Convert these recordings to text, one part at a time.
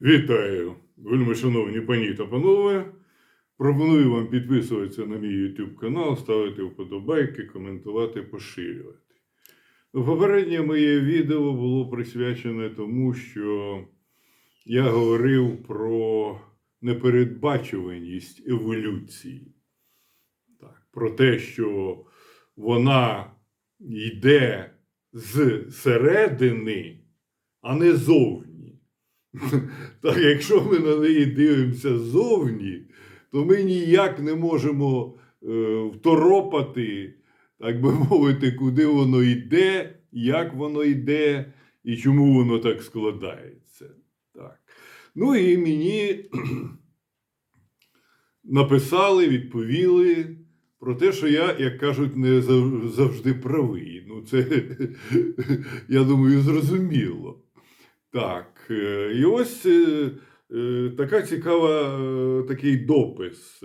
Вітаю, вельми шановні пані та панове. Пропоную вам підписуватися на мій YouTube канал, ставити вподобайки, коментувати, поширювати. Попереднє моє відео було присвячене тому, що я говорив про непередбачуваність еволюції. Так, про те, що вона йде з середини, а не зовні. Так, якщо ми на неї дивимося ззовні, то ми ніяк не можемо е, второпати, так би мовити, куди воно йде, як воно йде і чому воно так складається. Так. Ну і мені написали, відповіли про те, що я, як кажуть, не завжди правий. Ну, це, я думаю, зрозуміло. Так, і ось е, е, така цікава, е, такий допис.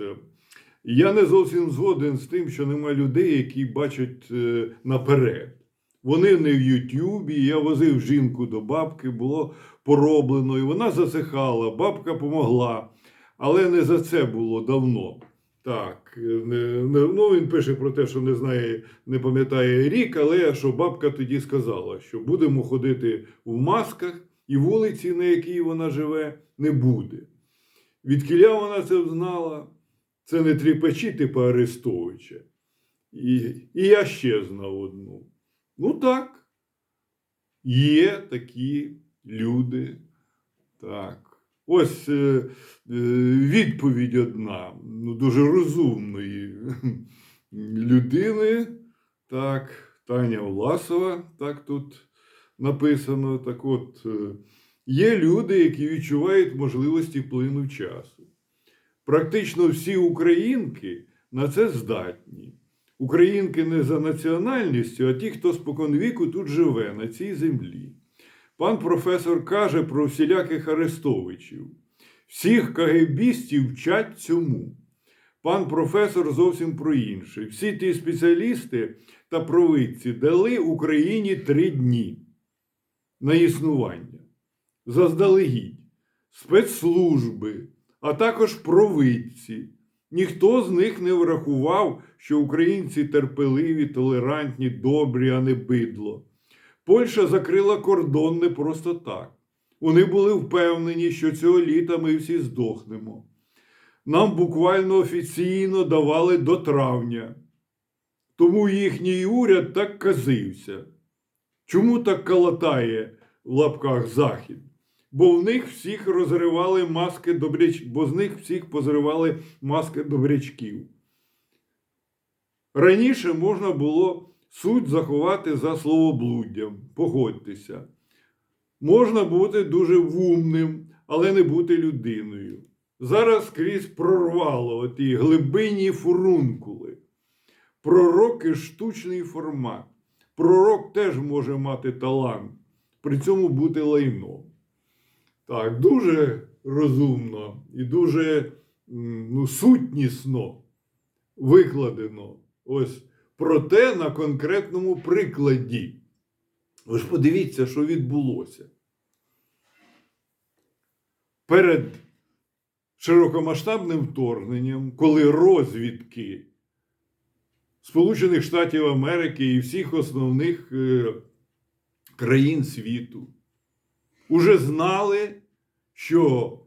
Я не зовсім згоден з тим, що нема людей, які бачать е, наперед. Вони не в Ютубі. Я возив жінку до бабки, було пороблено, і вона засихала, бабка помогла. Але не за це було давно. Так, е, ну він пише про те, що не знає, не пам'ятає рік, але що бабка тоді сказала, що будемо ходити в масках, і вулиці, на якій вона живе, не буде. Відкіля вона це знала, це не тріпачі типу Арестовича. І, і я ще знав одну. Ну так, є такі люди. Так. Ось е, е, відповідь одна, ну, дуже розумної людини. Так, Таня Власова, так тут написано. Так от, е, є люди, які відчувають можливості вплину часу. Практично всі українки на це здатні. Українки не за національністю, а ті, хто споконвіку тут живе, на цій землі. Пан професор каже про всіляких арестовичів. Всіх кагебістів вчать цьому. Пан професор зовсім про інше. Всі ті спеціалісти та провидці дали Україні три дні на існування. Заздалегідь, спецслужби, а також провидці. Ніхто з них не врахував, що українці терпеливі, толерантні, добрі, а не бидло. Польща закрила кордон не просто так. Вони були впевнені, що цього літа ми всі здохнемо. Нам буквально офіційно давали до травня. Тому їхній уряд так казився. Чому так калатає в лапках Захід? Бо в них всіх розривали маски добряч... бо з них всіх позривали маски добрячків. Раніше можна було суть заховати за словоблуддям, погодьтеся. Можна бути дуже вумним, але не бути людиною. Зараз скрізь прорвало оті глибинні фурункули. Пророк і штучний формат. Пророк теж може мати талант, при цьому бути лайном. Так, дуже розумно і дуже ну, сутнісно викладено. Ось про те на конкретному прикладі. Ви ж подивіться, що відбулося. Перед широкомасштабним вторгненням, коли розвідки Сполучених Штатів Америки і всіх основних е, країн світу уже знали, що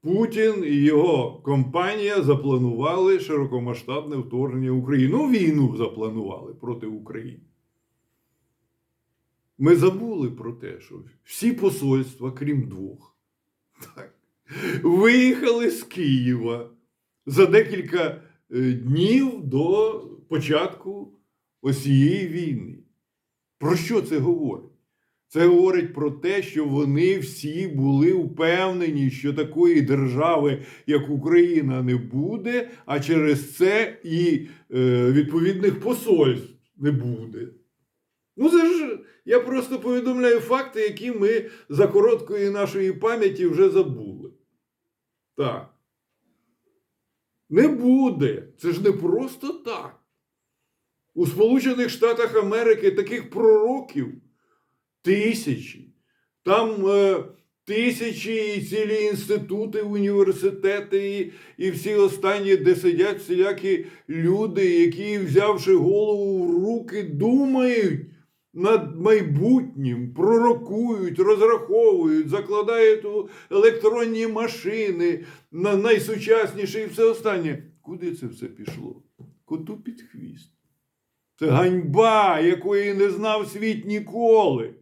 Путін і його компанія запланували широкомасштабне вторгнення в Україну. Ну, війну запланували проти України. Ми забули про те, що всі посольства, крім двох, так, виїхали з Києва за декілька е, днів до початку ось цієї війни. Про що це говорить? Це говорить про те, що вони всі були впевнені, що такої держави, як Україна, не буде, а через це і е, відповідних посольств не буде. Ну, це ж я просто повідомляю факти, які ми за короткої нашої пам'яті вже забули. Так. Не буде. Це ж не просто так. У Сполучених Штатах Америки таких пророків тисячі. Там е, тисячі і цілі інститути, університети і, і всі останні, де сидять всілякі люди, які, взявши голову в руки, думають над майбутнім, пророкують, розраховують, закладають у електронні машини на найсучасніше і все останнє. Куди це все пішло? Коту під хвіст. Це ганьба, якої не знав світ ніколи.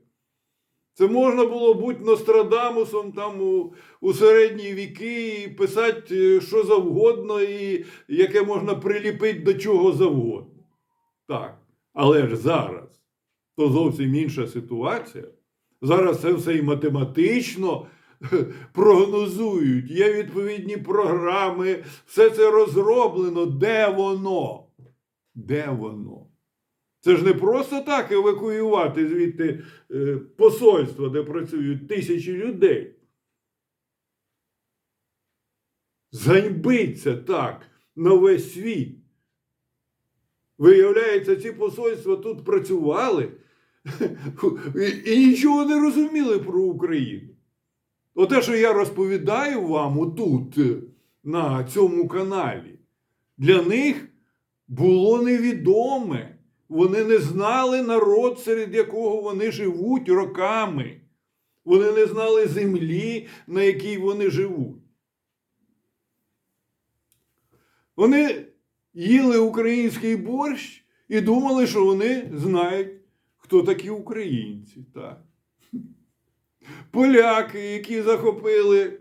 Це можна було бути Нострадамусом там у, у середні віки і писати е, що завгодно, і яке можна приліпити до чого завгодно. Так. Але ж зараз то зовсім інша ситуація. Зараз це все і математично прогнозують. Є відповідні програми, все це розроблено. Де воно? Де воно? Це ж не просто так евакуювати звідти е, посольство, де працюють тисячі людей. Зганьбиться так на весь світ. Виявляється, ці посольства тут працювали і, і нічого не розуміли про Україну. Оте, що я розповідаю вам отут, на цьому каналі, для них було невідоме. Вони не знали народ, серед якого вони живуть роками. Вони не знали землі, на якій вони живуть. Вони їли український борщ і думали, що вони знають, хто такі українці. Так. Поляки, які захопили,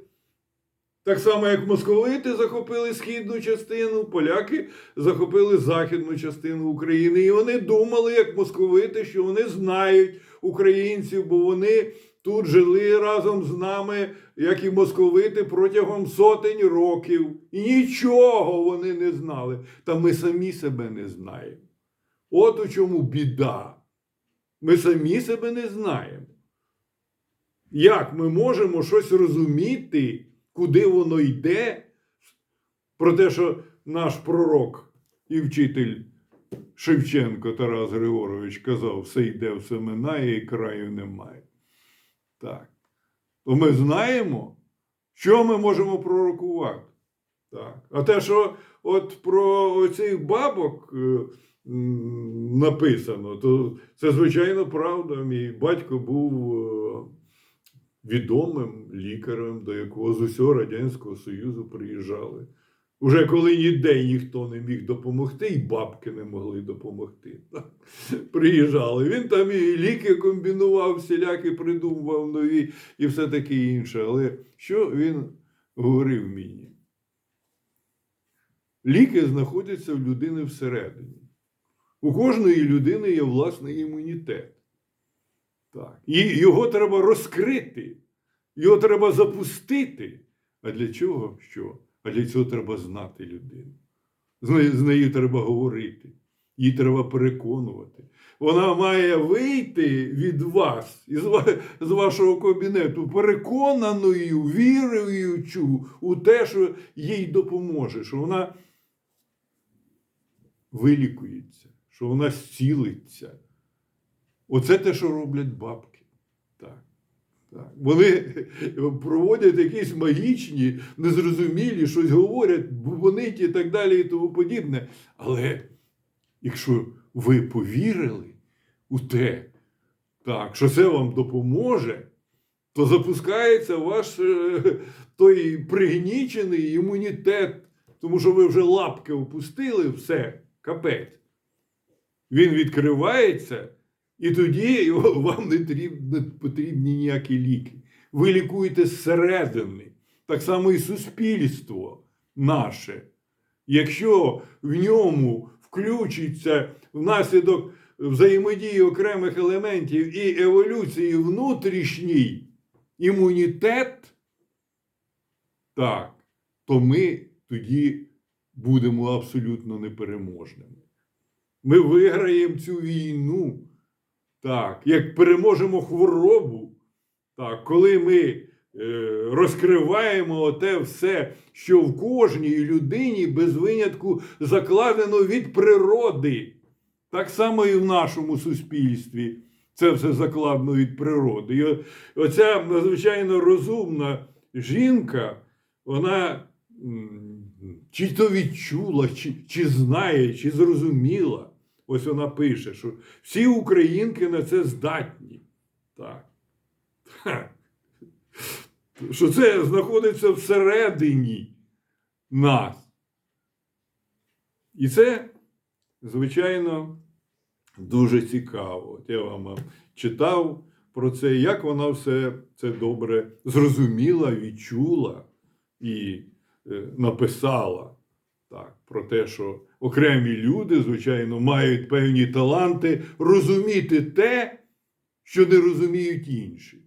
так само як московити захопили східну частину, поляки захопили західну частину України. І вони думали, як московити, що вони знають українців, бо вони тут жили разом з нами, як і московити, протягом сотень років. І нічого вони не знали. Та ми самі себе не знаємо. От у чому біда. Ми самі себе не знаємо. Як ми можемо щось розуміти, куди воно йде? Про те, що наш пророк і вчитель Шевченко Тарас Григорович казав, все йде, все минає і краю немає. Так. То ми знаємо, що ми можемо пророкувати. Так. А те, що от про оцих бабок е, написано, то це звичайно правда. Мій батько був е, відомим лікарем, до якого з усього Радянського Союзу приїжджали. Уже коли ніде ніхто не міг допомогти, і бабки не могли допомогти. Приїжджали. Він там і ліки комбінував, всілякі придумував нові і все таке інше. Але що він говорив мені? Ліки знаходяться в людини всередині. У кожної людини є власний імунітет. Так. І його треба розкрити, його треба запустити. А для чого? Що? А для цього треба знати людину. З нею, з нею треба говорити, її треба переконувати. Вона має вийти від вас, із з вашого кабінету, переконаною, віруючу у те, що їй допоможе, що вона вилікується, що вона зцілиться. Оце те, що роблять бабки. Так. Так. Вони проводять якісь магічні, незрозумілі, щось говорять, бубонить і так далі, і тому подібне. Але якщо ви повірили у те, так, що це вам допоможе, то запускається ваш е, той пригнічений імунітет, тому що ви вже лапки опустили, все, капець. Він відкривається. І тоді вам не тріб- не потрібні ніякі ліки. Ви лікуєте зсередини. Так само і суспільство наше. Якщо в ньому включиться внаслідок взаємодії окремих елементів і еволюції внутрішній імунітет, так, то ми тоді будемо абсолютно непереможними. Ми виграємо цю війну. Так, як переможемо хворобу, так, коли ми е, розкриваємо те все, що в кожній людині без винятку закладено від природи, так само і в нашому суспільстві. це все закладно від природи. І оця надзвичайно розумна жінка, вона чи то відчула, чи, чи знає, чи зрозуміла. Ось вона пише, що всі українки на це здатні. Так. Що це знаходиться всередині нас. І це, звичайно, дуже цікаво. От я вам е, читав про це, як вона все це добре зрозуміла, відчула і е, написала так, про те, що окремі люди, звичайно, мають певні таланти розуміти те, що не розуміють інші.